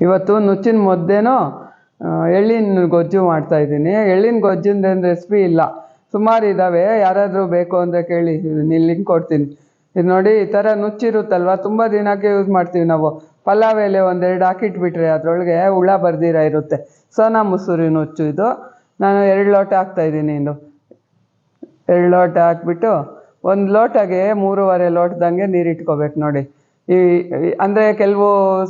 ಇವತ್ತು ನುಚ್ಚಿನ ಮುದ್ದೆನೂ ಎಳ್ಳಿನ ಗೊಜ್ಜು ಮಾಡ್ತಾ ಇದ್ದೀನಿ. ಎಳ್ಳಿನ ಗೊಜ್ಜಿಂದ ರೆಸಿಪಿ ಇಲ್ಲ. ಸುಮಾರು ಇದ್ದಾವೆ ಯಾರಾದರೂ ಬೇಕು ಅಂದರೆ ಕೇಳಿ. ಇಲ್ಲಿ ಲಿಂಕ್ ಕೊಡ್ತೀನಿ. ಇದು ನೋಡಿ, ಈ ಥರ ನುಚ್ಚಿರುತ್ತಲ್ವ? ತುಂಬ ದಿನಕ್ಕೆ ಯೂಸ್ ಮಾಡ್ತೀವಿ ನಾವು. ಪಲಾವ್ ಎಲೆ ಒಂದೆರಡು ಹಾಕಿಟ್ಬಿಟ್ರೆ ಅದರೊಳಗೆ ಹುಳ ಬರ್ದಿರ ಇರುತ್ತೆ. ಸೋನಾ ಮುಸೂರಿ ನುಚ್ಚು ಇದು. ನಾನು ಎರಡು ಲೋಟ ಹಾಕ್ತಾ ಇದ್ದೀನಿ ಇನ್ನು. ಎರಡು ಲೋಟ ಹಾಕ್ಬಿಟ್ಟು, ಒಂದು ಲೋಟಗೆ ಮೂರುವರೆ ಲೋಟದಂಗೆ ನೀರು ಇಟ್ಕೋಬೇಕು ನೋಡಿ. ಈ- ಅಂದರೆ ಕೆಲವು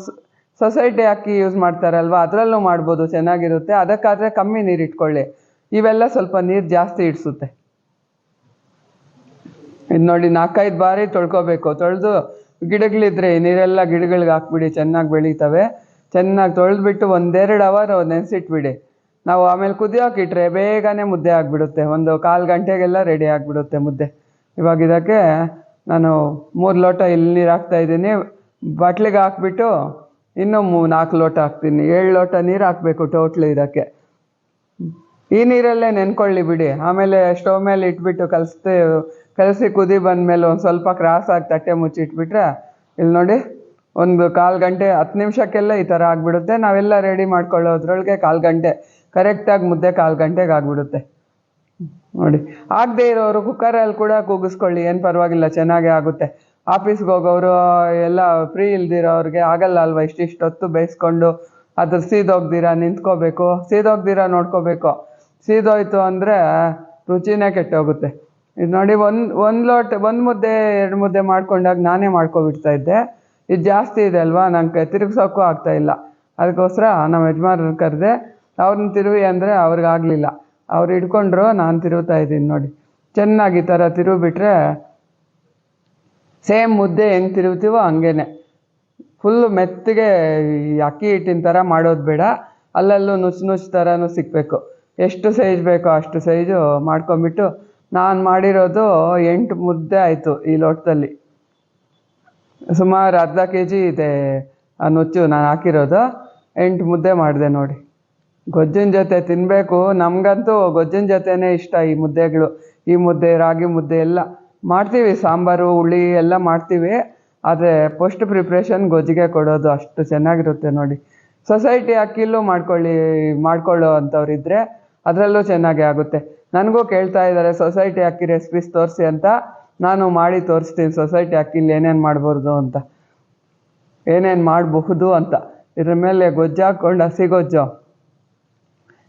ಸೊಸೈಟಿ ಅಕ್ಕಿ ಯೂಸ್ ಮಾಡ್ತಾರಲ್ವ? ಅದರಲ್ಲೂ ಮಾಡ್ಬೋದು, ಚೆನ್ನಾಗಿರುತ್ತೆ. ಅದಕ್ಕಾದರೆ ಕಮ್ಮಿ ನೀರು ಇಟ್ಕೊಳ್ಳಿ. ಇವೆಲ್ಲ ಸ್ವಲ್ಪ ನೀರು ಜಾಸ್ತಿ ಇಡಿಸುತ್ತೆ. ಇದು ನೋಡಿ, ನಾಲ್ಕೈದು ಬಾರಿ ತೊಳ್ಕೊಬೇಕು. ತೊಳೆದು ಗಿಡಗಳಿದ್ರೆ ನೀರೆಲ್ಲ ಗಿಡಗಳಿಗೆ ಹಾಕ್ಬಿಡಿ, ಚೆನ್ನಾಗಿ ಬೆಳೀತವೆ. ಚೆನ್ನಾಗಿ ತೊಳೆದ್ಬಿಟ್ಟು ಒಂದೆರಡು ಅವರ್ ನೆನೆಸಿಟ್ಬಿಡಿ. ನಾವು ಆಮೇಲೆ ಕುದಿಯೋಕೆ ಇಟ್ರೆ ಬೇಗನೆ ಮುದ್ದೆ ಆಗಿಬಿಡುತ್ತೆ. ಒಂದು ಕಾಲು ಗಂಟೆಗೆಲ್ಲ ರೆಡಿ ಆಗಿಬಿಡುತ್ತೆ ಮುದ್ದೆ. ಇವಾಗ ಇದಕ್ಕೆ ನಾನು ಮೂರು ಲೋಟ ಇಲ್ಲಿ ನೀರು ಹಾಕ್ತಾ ಇದ್ದೀನಿ. ಬಾಟ್ಲಿಗೆ ಹಾಕ್ಬಿಟ್ಟು ಇನ್ನೂ ಮೂ ನಾಲ್ಕು ಲೋಟ ಹಾಕ್ತೀನಿ. ಏಳು ಲೋಟ ನೀರು ಹಾಕಬೇಕು ಟೋಟ್ಲ್ ಇದಕ್ಕೆ. ಈ ನೀರಲ್ಲೇ ನೆನ್ಕೊಳ್ಳಿ ಬಿಡಿ. ಆಮೇಲೆ ಸ್ಟೋವ್ ಮೇಲೆ ಇಟ್ಬಿಟ್ಟು ಕಲಿಸ್ತೆ ಕಲಸಿ ಕುದಿ ಬಂದಮೇಲೆ ಒಂದು ಸ್ವಲ್ಪ ಆಗಿ ತಟ್ಟೆ ಮುಚ್ಚಿ ಇಟ್ಬಿಟ್ರೆ ಇಲ್ಲಿ ನೋಡಿ, ಒಂದು ಕಾಲು ಗಂಟೆ, ಹತ್ತು ನಿಮಿಷಕ್ಕೆಲ್ಲ ಈ ಥರ ಆಗಿಬಿಡುತ್ತೆ. ನಾವೆಲ್ಲ ರೆಡಿ ಮಾಡ್ಕೊಳ್ಳೋದ್ರೊಳಗೆ ಕಾಲು ಗಂಟೆ ಕರೆಕ್ಟಾಗಿ ಮುದ್ದೆ ಕಾಲು ಗಂಟೆಗೆ ಆಗಿಬಿಡುತ್ತೆ. ನೋಡಿ, ಆಗದೆ ಇರೋರು ಕುಕ್ಕರಲ್ಲಿ ಕೂಡ ಕೂಗಿಸ್ಕೊಳ್ಳಿ. ಏನು ಪರವಾಗಿಲ್ಲ, ಚೆನ್ನಾಗೇ ಆಗುತ್ತೆ. ಆಫೀಸ್ಗೆ ಹೋಗೋರು, ಎಲ್ಲ ಫ್ರೀ ಇಲ್ದಿರೋರಿಗೆ ಆಗಲ್ಲ ಅಲ್ವಾ? ಇಷ್ಟಿಷ್ಟೊತ್ತು ಬೇಯಿಸ್ಕೊಂಡು ಅದ್ರ ಸೀದೋಗ್ದಿರ, ನಿಂತ್ಕೋಬೇಕು. ಸೀದೋಗ್ದಿರ ನೋಡ್ಕೋಬೇಕು. ಸೀದೋಯ್ತು ಅಂದರೆ ರುಚಿನೇ ಕೆಟ್ಟೋಗುತ್ತೆ. ಇದು ನೋಡಿ ಒಂದು ಒಂದು ಲೋಟ, ಒಂದು ಮುದ್ದೆ, ಎರಡು ಮುದ್ದೆ ಮಾಡ್ಕೊಂಡಾಗ ನಾನೇ ಮಾಡ್ಕೊಬಿಡ್ತಾ ಇದ್ದೆ. ಇದು ಜಾಸ್ತಿ ಇದೆ ಅಲ್ವಾ? ನಂಗೆ ತಿರುಗ್ಸೋಕ್ಕೂ ಆಗ್ತಾ ಇಲ್ಲ. ಅದಕ್ಕೋಸ್ಕರ ನಮ್ಮ ಯಜಮಾನ್ ಕರೆದೆ ಅವ್ರನ್ನ ತಿರುವಿ ಅಂದರೆ ಅವ್ರಿಗಾಗಲಿಲ್ಲ ಅವ್ರು ಹಿಡ್ಕೊಂಡ್ರು, ನಾನು ತಿರುಗ್ತಾ ಇದ್ದೀನಿ ನೋಡಿ. ಚೆನ್ನಾಗಿ ಈ ಥರ ತಿರುಗಿಬಿಟ್ರೆ ಸೇಮ್ ಮುದ್ದೆ ಹೆಂಗೆ ತಿರುಗ್ತೀವೋ ಹಂಗೇನೆ. ಫುಲ್ಲು ಮೆತ್ತಗೆ ಅಕ್ಕಿ ಹಿಟ್ಟಿನ ಥರ ಮಾಡೋದು ಬೇಡ. ಅಲ್ಲಲ್ಲೂ ನುಚ್ಚು ನುಚ್ಚು ಥರನೂ ಸಿಕ್ಕಬೇಕು ಎಷ್ಟು ಸೈಜ್ ಬೇಕೋ ಅಷ್ಟು ಸೈಜು ಮಾಡ್ಕೊಂಬಿಟ್ಟು ನಾನು ಮಾಡಿರೋದು ಎಂಟು ಮುದ್ದೆ ಆಯಿತು ಈ ಲೋಟದಲ್ಲಿ. ಸುಮಾರು ಅರ್ಧ ಕೆ ಜಿ ಇದೆ ಆ ನುಚ್ಚು ನಾನು ಹಾಕಿರೋದು. ಎಂಟು ಮುದ್ದೆ ಮಾಡಿದೆ ನೋಡಿ. ಗೊಜ್ಜಿನ ಜೊತೆ ತಿನ್ನಬೇಕು ನಮಗಂತೂ ಗೊಜ್ಜಿನ ಜೊತೆನೇ ಇಷ್ಟ ಈ ಮುದ್ದೆಗಳು. ಈ ಮುದ್ದೆ, ರಾಗಿ ಮುದ್ದೆ ಎಲ್ಲ. ಮಾಡ್ತೀವಿ, ಸಾಂಬಾರು, ಹುಳಿ ಎಲ್ಲ ಮಾಡ್ತೀವಿ. ಆದರೆ ಫಸ್ಟ್ ಪ್ರಿಪ್ರೇಷನ್ ಗೊಜ್ಜಿಗೆ ಕೊಡೋದು ಅಷ್ಟು ಚೆನ್ನಾಗಿರುತ್ತೆ ನೋಡಿ. ಸೊಸೈಟಿ ಅಕ್ಕಿಲ್ಲೂ ಮಾಡ್ಕೊಳ್ಳಿ, ಮಾಡ್ಕೊಳ್ಳೋ ಅಂಥವ್ರು ಅದರಲ್ಲೂ ಚೆನ್ನಾಗೇ ಆಗುತ್ತೆ. ನನಗೂ ಕೇಳ್ತಾ ಇದ್ದಾರೆ ಸೊಸೈಟಿ ಅಕ್ಕಿ ರೆಸಿಪೀಸ್ ತೋರಿಸಿ ಅಂತ. ನಾನು ಮಾಡಿ ತೋರಿಸ್ತೀನಿ ಸೊಸೈಟಿ ಅಕ್ಕಿಲಿ ಏನೇನು ಮಾಡ್ಬೋದು ಅಂತ. ಏನೇನು ಮಾಡಬಹುದು ಅಂತ. ಇದ್ರ ಮೇಲೆ ಗೊಜ್ಜು ಹಾಕ್ಕೊಂಡು ಹಸಿ ಗೊಜ್ಜು.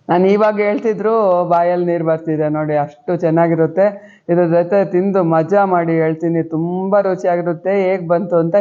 ನಾನು ಇವಾಗ ಹೇಳ್ತಿದ್ರು, ಬಾಯಲ್ಲಿ ನೀರು ಬರ್ತಿದೆ ನೋಡಿ, ಅಷ್ಟು ಚೆನ್ನಾಗಿರುತ್ತೆ. ಇದ್ರ ಜೊತೆ ತಿಂದು ಮಜಾ ಮಾಡಿ ಹೇಳ್ತೀನಿ, ತುಂಬ ರುಚಿಯಾಗಿರುತ್ತೆ, ಹೇಗೆ ಬಂತು ಅಂತ